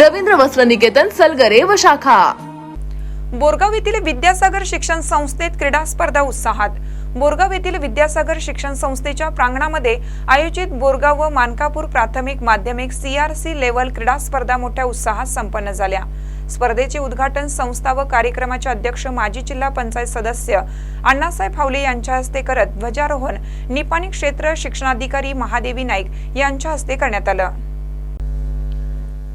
रवींद्र वस्त्र निकेतन सलगरे व शाखा. बोरगाव येथील विद्यासागर शिक्षण संस्थेत क्रीडा स्पर्धा उत्साहात. बोरगाव येथील विद्यासागर शिक्षण संस्थेच्या प्रांगणामध्ये आयोजित बोरगाव व मानकापूर प्राथमिक माध्यमिक सीआरसी लेवल क्रीडा स्पर्धा मोठ्या उत्साहात संपन्न झाल्या. स्पर्धेचे उद्घाटन संस्था व कार्यक्रमाचे अध्यक्ष माजी जिल्हा पंचायत सदस्य अण्णासाहेब फावले यांच्या हस्ते करत ध्वजारोहण निपाणी क्षेत्र शिक्षणाधिकारी महादेवी नाईक यांच्या हस्ते करण्यात आलं.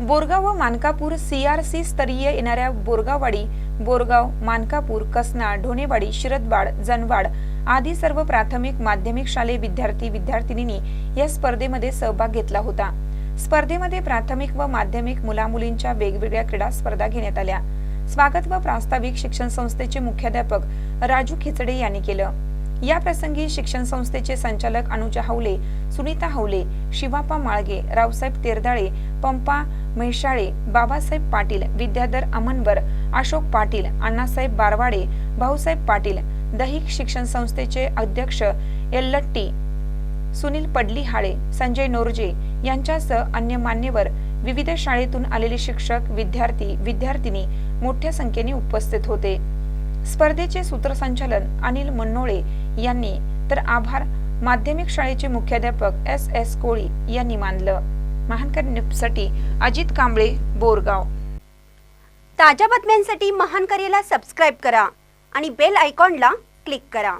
बोरगाव व मानकापूर सीआरसी स्तरीय येणाऱ्या बोरगाववाडी बोरगाव मानकापूर कसना ढोणेवाडी शिरदवाड जनवाड आदी सर्व प्राथमिक माध्यमिक शालेय विद्यार्थी विद्यार्थिनींनी या स्पर्धेमध्ये सहभाग घेतला होता. स्पर्धेमध्ये प्राथमिक व माध्यमिक मुलामुलींच्या वेगवेगळ्या क्रीडा स्पर्धा घेण्यात आल्या. स्वागत व प्रास्ताविक शिक्षण संस्थेचे मुख्याध्यापक राजू खिचडे यांनी केलं. या प्रसंगी शिक्षण संस्थेचे संचालक अनुजा हवले सुनीता हवले शिवापा माळगे रावसाहेब तेरदाळे पंपा म्हैसाळे बाबासाहेब पाटील विद्याधर अमनवर अशोक पाटील अण्णासाहेब बारवाडे भाऊसाहेब पाटील दहिक शिक्षण संस्थेचे अध्यक्ष एल्लट्टी सुनील पडलीहाळे संजय नोरजे यांच्यासह अन्य मान्यवर विविध शाळेतून आलेले शिक्षक विद्यार्थी विद्यार्थिनी मोठ्या संख्येने उपस्थित होते. स्पर्धेचे सूत्रसंचालन अनिल मन्नोळे यांनी. तर आभार. माध्यमिक शाळेचे मुख्याध्यापक एस एस कोळी यांनी मानलं. महानकर न्यूजसाठी अजित कांबळे बोरगाव. ताज्या बातम्यांसाठी महानकरेला सबस्क्राईब करा आणि बेल आयकॉनला क्लिक करा.